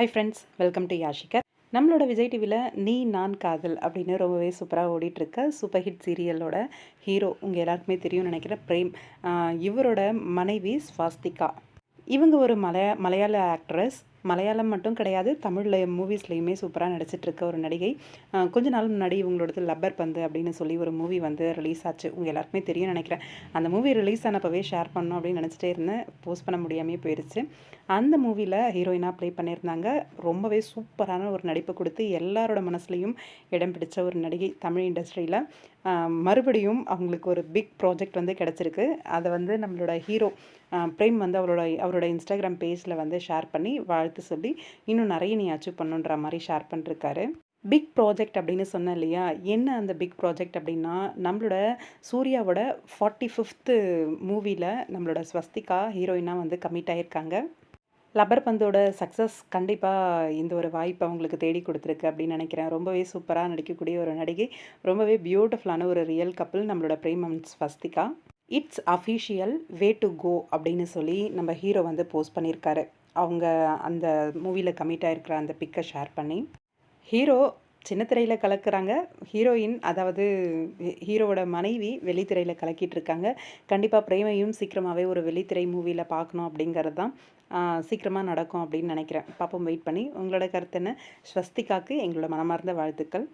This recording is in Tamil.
ஹை ஃப்ரெண்ட்ஸ் வெல்கம் டு யாஷிகர் நம்மளோட விஜய் டிவியில் நீ நான் காதல் அப்படின்னு ரொம்பவே சூப்பராக ஓடிட்டுருக்க சூப்பர் ஹிட் சீரியலோட ஹீரோ உங்கள் எல்லாருக்குமே தெரியும்னு நினைக்கிறேன் பிரேம் இவரோட மனைவி ஸ்வாஸ்திகா. இவங்க ஒரு மலைய மலையாள ஆக்ட்ரஸ் மலையாளம் மட்டும் கிடையாது தமிழில் மூவிஸ்லேயுமே சூப்பராக நடிச்சிட்டு இருக்க ஒரு நடிகை. கொஞ்ச நாள் முன்னாடி இவங்களோடது லப்பர் பந்து அப்படின்னு சொல்லி ஒரு மூவி வந்து ரிலீஸ் ஆச்சு. உங்கள் எல்லாருக்குமே தெரியும்னு நினைக்கிறேன். அந்த மூவி ரிலீஸ் ஆனப்பவே ஷேர் பண்ணணும் அப்படின்னு நினச்சிட்டே இருந்தேன். போஸ்ட் பண்ண முடியாமே போயிடுச்சு அந்த மூவியில் ஹீரோயினாக ப்ளே பண்ணியிருந்தாங்க. ரொம்பவே சூப்பரான ஒரு நடிப்பு கொடுத்து எல்லாரோட மனசுலையும் இடம் பிடிச்ச ஒரு நடிகை தமிழ் இண்டஸ்ட்ரியில் மறுபடியும் அவங்களுக்கு ஒரு பிக் ப்ராஜெக்ட் வந்து கிடச்சிருக்கு. அதை வந்து நம்மளோட ஹீரோ பிரேம் வந்து அவரோட அவரோட இன்ஸ்டாகிராம் பேஜில் வந்து ஷேர் பண்ணி வாழ்த்து சொல்லி இன்னும் நிறைய நீ அச்சீவ் பண்ணுன்ற மாதிரி ஷேர் பண்ணிருக்காரு. பிக் ப்ராஜெக்ட் அப்படின்னு சொன்னேன் இல்லையா? என்ன அந்த பிக் ப்ராஜெக்ட் அப்படின்னா நம்மளோட சூர்யாவோட ஃபார்ட்டி ஃபிஃப்த்து மூவியில் நம்மளோட ஸ்வஸ்திகா ஹீரோயினாக வந்து கமிட் ஆகியிருக்காங்க லப்பர் பந்தோட சக்ஸஸ் கண்டிப்பாக இந்த ஒரு வாய்ப்பு அவங்களுக்கு தேடி கொடுத்துருக்கு அப்படின்னு நினைக்கிறேன். ரொம்பவே சூப்பராக நடிக்கக்கூடிய ஒரு நடிகை ரொம்பவே பியூட்டிஃபுல்லான ஒரு ரியல் கப்பல் நம்மளோட Prem and Swasthika it's official way to go அப்படின்னு சொல்லி நம்ம ஹீரோ வந்து போஸ்ட் பண்ணியிருக்காரு. அவங்க அந்த மூவியில் கமிட் ஆகிருக்கிற அந்த பிக்கை ஷேர் பண்ணி. ஹீரோ சின்ன திரையில் ஹீரோயின் அதாவது ஹீ- ஹீரோவோட மனைவி வெள்ளித்திரையில் கலக்கிட்டு இருக்காங்க கண்டிப்பாக பிரேமையும் சீக்கிரமாகவே ஒரு வெள்ளித்திரை மூவியில் பார்க்கணும் அப்படிங்கிறது தான் சீக்கிரமாக நடக்கும் அப்படின்னு நினைக்கிறேன். பாப்போம் வெயிட் பண்ணி. உங்களோட கருத்து என்ன? ஸ்வஸ்திகாக்கு எங்களோட மனமார்ந்த வாழ்த்துக்கள்.